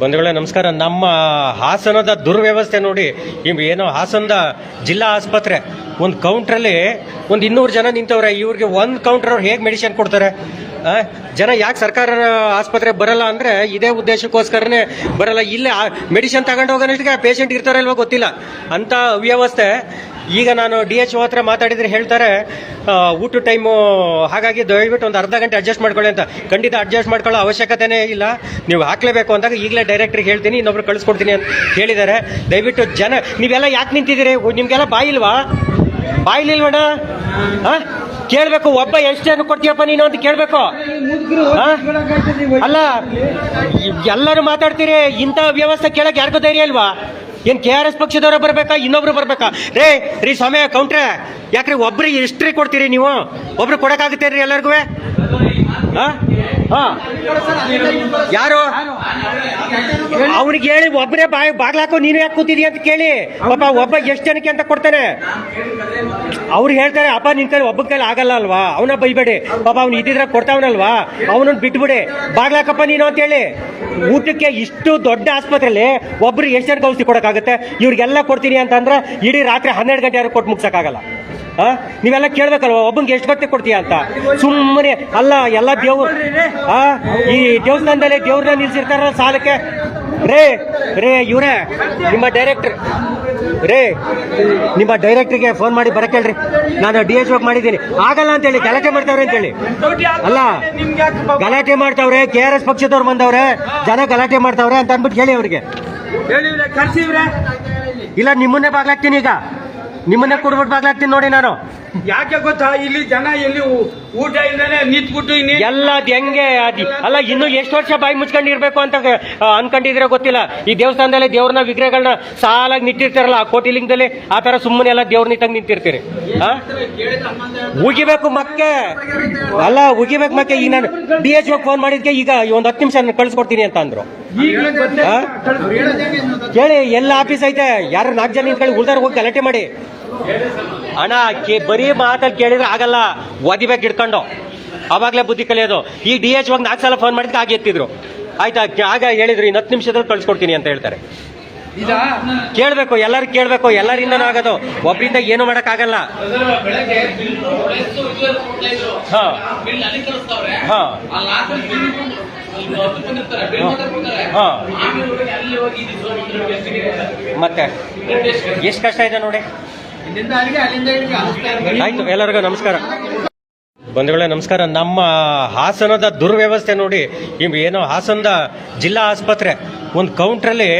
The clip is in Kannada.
ಬಂಧುಗಳೇ, ನಮಸ್ಕಾರ ನಮ್ಮ ಹಾಸನದ ದುರ್ವ್ಯವಸ್ಥೆ ನೋಡಿ ಏನೋ ಹಾಸನದ ಜಿಲ್ಲಾ ಆಸ್ಪತ್ರೆ, ಒಂದು ಕೌಂಟ್ರಲ್ಲಿ ಒಂದು ಇನ್ನೂರು ಜನ ನಿಂತವ್ರೆ ಇವ್ರಿಗೆ ಒಂದು ಕೌಂಟ್ರ್ ಅವ್ರು ಹೇಗೆ ಮೆಡಿಸಿನ್ ಕೊಡ್ತಾರೆ? ಜನ ಯಾಕೆ ಸರ್ಕಾರ ಆಸ್ಪತ್ರೆ ಬರಲ್ಲ ಅಂದ್ರೆ ಇದೇ ಉದ್ದೇಶಕ್ಕೋಸ್ಕರನೇ ಬರಲ್ಲ. ಇಲ್ಲೇ ಮೆಡಿಸಿನ್ ತಗೊಂಡು ಹೋಗೋನಷ್ಟಿಗೆ ಪೇಷಂಟ್ ಇರ್ತಾರೋ ಗೊತ್ತಿಲ್ಲ. ಅಂತ ಅವ್ಯವಸ್ಥೆ. ಈಗ ನಾನು ಡಿ ಎಚ್ ಹತ್ರ ಮಾತಾಡಿದ್ರೆ ಹೇಳ್ತಾರೆ ಊಟ ಟೈಮು ಹಾಗಾಗಿ ದಯವಿಟ್ಟು ಒಂದು ಅರ್ಧ ಗಂಟೆ ಅಡ್ಜಸ್ಟ್ ಮಾಡ್ಕೊಳ್ಳಿ ಅಂತ. ಖಂಡಿತ ಅಡ್ಜಸ್ಟ್ ಮಾಡ್ಕೊಳ್ಳೋ ಅವಶ್ಯಕತೆನೇ ಇಲ್ಲ. ನೀವು ಹಾಕ್ಲೇಬೇಕು ಅಂದಾಗ ಈಗಲೇ ಡೈರೆಕ್ಟ್ರಿಗೆ ಹೇಳ್ತೀನಿ, ಇನ್ನೊಬ್ರು ಕಳಿಸ್ಕೊಡ್ತೀನಿ ಅಂತ ಹೇಳಿದ್ದಾರೆ. ದಯವಿಟ್ಟು ಜನ, ನೀವೆಲ್ಲ ಯಾಕೆ ನಿಂತಿದ್ದೀರಿ? ನಿಮಗೆಲ್ಲ ಬಾಯಿಲ್ವಾ? ಬಾಯಿಲಿಲ್ವಣ್ಣ? ಹಾಂ ಕೇಳಬೇಕು ಒಬ್ಬ ಎಷ್ಟು ಜನ ಕೊಡ್ತೀಯಪ್ಪ ನೀನು ಅಂತ ಕೇಳಬೇಕು. ಅಲ್ಲ ಎಲ್ಲರೂ ಮಾತಾಡ್ತೀರಿ ಇಂಥ ವ್ಯವಸ್ಥೆ ಕೇಳಕ್ಕೆ ಯಾರಿಗೂ ಧೈರ್ಯ ಇಲ್ವಾ? ಏನ್ ಕೆ ಆರ್ ಎಸ್ ಪಕ್ಷದವ್ರು ಬರ್ಬೇಕಾ ಇನ್ನೊಬ್ರು ಬರ್ಬೇಕಾ? ರೇ ರೀ ಸಮಯ ಕೌಂಟ್ರೆ ಯಾಕ್ರಿ ಒಬ್ರಿಗೆ ಎಷ್ಟ್ರಿ ಕೊಡ್ತೀರಿ ನೀವು? ಒಬ್ರು ಕೊಡಕ್ಕಾಗುತ್ತೆ ರೀ ಎಲ್ಲರಿಗೂ? ಯಾರು? ಅವ್ರಿಗೆ ಹೇಳಿ ಒಬ್ಬರೇ ಬಾಯ್ ಬಾಗ್ಲಾಕೋ ನೀನು ಯಾಕೆ ಕೂತಿದೀಯ ಅಂತ ಕೇಳಿ. ಪಾಪ ಒಬ್ಬ ಎಷ್ಟು ಜನಕ್ಕೆ ಅಂತ ಕೊಡ್ತಾನೆ. ಅವ್ರು ಹೇಳ್ತಾರೆ, ಅಪ್ಪ, ನಿನ್ ಕೈ ಒಬ್ಬ ಕೈಲಿ ಆಗಲ್ಲ ಅಲ್ವಾ? ಅವನ ಬೈಬೇಡಿ. ಪಾಪ ಅವ್ನು ಇದ್ದಿದ್ರೆ ಕೊಡ್ತಾವನಲ್ವಾ? ಅವನನ್ನ ಬಿಟ್ಬಿಡಿ. ಬಾಗ್ಲಾಕಪ್ಪ ನೀನು ಅಂತ ಹೇಳಿ. ಊಟಕ್ಕೆ ಇಷ್ಟು ದೊಡ್ಡ ಆಸ್ಪತ್ರೆಯಲ್ಲಿ ಒಬ್ರು ಎಷ್ಟು ಜನಕ್ಕೆ ಔಷಧಿ ಕೊಡಕ್ಕಾಗುತ್ತೆ? ಇವ್ರಿಗೆಲ್ಲ ಕೊಡ್ತೀನಿ ಅಂತಂದ್ರೆ ಇಡೀ ರಾತ್ರಿ ಹನ್ನೆರಡು ಗಂಟೆ ಯಾರು ಕೊಟ್ಟು ಮುಗ್ಸಕ್ಕಾಗಲ್ಲ? ನೀವೆಲ್ಲ ಕೇಳ್ಬೇಕಲ್ವ? ಒಬ್ಬನ್ಗೆ ಎಷ್ಟು ಗಂಟೆ ಕೊಡ್ತೀಯ ಅಂತ? ಸುಮ್ಮನೆ ಅಲ್ಲ ಎಲ್ಲ ದೇವ್ರು ಆ? ಈ ದೇವಸ್ಥಾನದಲ್ಲಿ ದೇವ್ರನ್ನ ನಿಲ್ಸಿರ್ತಾರಲ್ಲ ಸಾಲಕ್ಕೆ? ರೇ ರೇ ಇವ್ರೇ ನಿಮ್ಮ ಡೈರೆಕ್ಟರ್ ರೇ ನಿಮ್ಮ ಡೈರೆಕ್ಟ್ರಿಗೆ ಫೋನ್ ಮಾಡಿ ಬರಕ್ಕೆ ಹೇಳ್ರಿ ನಾನು ಡಿ ಎಚ್ ಮಾಡಿದ್ದೀನಿ. ಆಗಲ್ಲ ಅಂತ ಹೇಳಿ ಗಲಾಟೆ ಮಾಡ್ತಾವ್ರೆ ಅಂತ ಹೇಳಿ ಅಲ್ಲ ಗಲಾಟೆ ಮಾಡ್ತಾವ್ರೆ ಕೆ ಆರ್ ಎಸ್ ಪಕ್ಷದವ್ರು ಬಂದವ್ರೆ ಜನ ಗಲಾಟೆ ಮಾಡ್ತಾವ್ರೆ ಅಂತ ಅಂದ್ಬಿಟ್ಟು ಹೇಳಿ ಅವ್ರಿಗೆ. ಇಲ್ಲ ನಿಮ್ಮನ್ನೇ ಬಾಗ್ಲಾಕ್ತೀನಿ ಈಗ. ನಿಮ್ಮನ್ನೇ ಕೊಡ್ಬಿಟ್ಟು ಬಾಗ್ಲಾಕ್ತೀನಿ ನೋಡಿ ನಾನು. ಯಾಕೆ ಗೊತ್ತಾ? ಇಲ್ಲಿ ಜನ ಎಲ್ಲಿ ಊ- ಊಟ ಇಲ್ದೇನೆ ನಿಂತ್ಬಿಟ್ಟು ಇನ್ನೇ ಎಲ್ಲ ಅದ್ ಹೆಂಗೆ ಅದ್ ಅಲ್ಲ ಇನ್ನು ಎಷ್ಟು ವರ್ಷ ಬಾಯಿ ಮುಚ್ಕೊಂಡಿರ್ಬೇಕು ಅಂತ ಆ, ಅನ್ಕೊಂಡಿದ್ರೆ ಗೊತ್ತಿಲ್ಲ. ಈ ದೇವಸ್ಥಾನದಲ್ಲಿ ದೇವ್ರನ್ನ ವಿಗ್ರಹಗಳನ್ನ ಸಾಲಾಗಿ ನಿಟ್ಟಿರ್ತಾರಲ್ಲ ಆ ಕೋಟಿಲಿಂಗದಲ್ಲಿ ಆ ತರ ಸುಮ್ಮನೆ ಎಲ್ಲ ದೇವ್ರ ನಿಟ್ಟಂಗ್ ನಿಂತಿರ್ತೀರಿ. ಆ? ಉಗಿಬೇಕು ಮಕ್ಕೆ. ಅಲ್ಲ ಉಗಿಬೇಕು ಮಕ್ಕೆ. ಈಗ ನಾನು ಡಿ ಎಚ್ ಫೋನ್ ಮಾಡಿದ್ಕೆ ಈಗ ಒಂದು ಹತ್ತು ನಿಮಿಷ ಕಳ್ಸ್ಕೊಡ್ತೀನಿ ಅಂತ ಅಂದ್ರು. ಆ? ಕೇಳಿ ಎಲ್ಲ ಆಫೀಸ್ ಐತೆ. ಯಾರು ನಾಲ್ಕು ಜನ ನಿಂತ್ಕೊಳ್ಳಿ ಉಳ್ದಾರ ಹೋಗಿ ಗಲಾಟೆ ಮಾಡಿ. ಅಣ್ಣ ಬರೀ ಮಾತಲ್ಲಿ ಕೇಳಿದ್ರೆ ಆಗಲ್ಲ. ಓದಿಬೇಕು ಇಟ್ಕೊಂಡು ಅವಾಗಲೇ ಬುದ್ಧಿ ಕಲಿಯೋದು. ಈ ಡಿ ಎಚ್ ಒಂದು ನಾಲ್ಕು ಸಲ ಫೋನ್ ಮಾಡಿದ್ರೆ ಆಗಿ ಎತ್ತಿದ್ರು. ಆಯ್ತಾ? ಆಗ ಹೇಳಿದ್ರು ಇನ್ನು ಹತ್ತು ನಿಮಿಷದಲ್ಲಿ ಕಳ್ಸಿಕೊಡ್ತೀನಿ ಅಂತ ಹೇಳ್ತಾರೆ. ಕೇಳಬೇಕು, ಎಲ್ಲರೂ ಕೇಳಬೇಕು, ಎಲ್ಲರಿಂದನೂ ಆಗೋದು. ಒಬ್ಬರಿಂದ ಏನು ಮಾಡೋಕ್ಕಾಗಲ್ಲ. ಹಾಂ. ಹಾಂ. ಹಾಂ. ಮತ್ತೆ? ಎಷ್ಟು ಕಷ್ಟ ಇದೆ ನೋಡಿ. ಆಯ್ತು, ಎಲ್ಲರಿಗೂ ನಮಸ್ಕಾರ. ಬಂಧುಗಳೇ, ನಮಸ್ಕಾರ. ನಮ್ಮ ಹಾಸನದ ದುರ್ವ್ಯವಸ್ಥೆ ನೋಡಿ ಏನೋ ಹಾಸನದ ಜಿಲ್ಲಾ ಆಸ್ಪತ್ರೆ, ಒಂದು ಕೌಂಟ್ರಲ್ಲಿ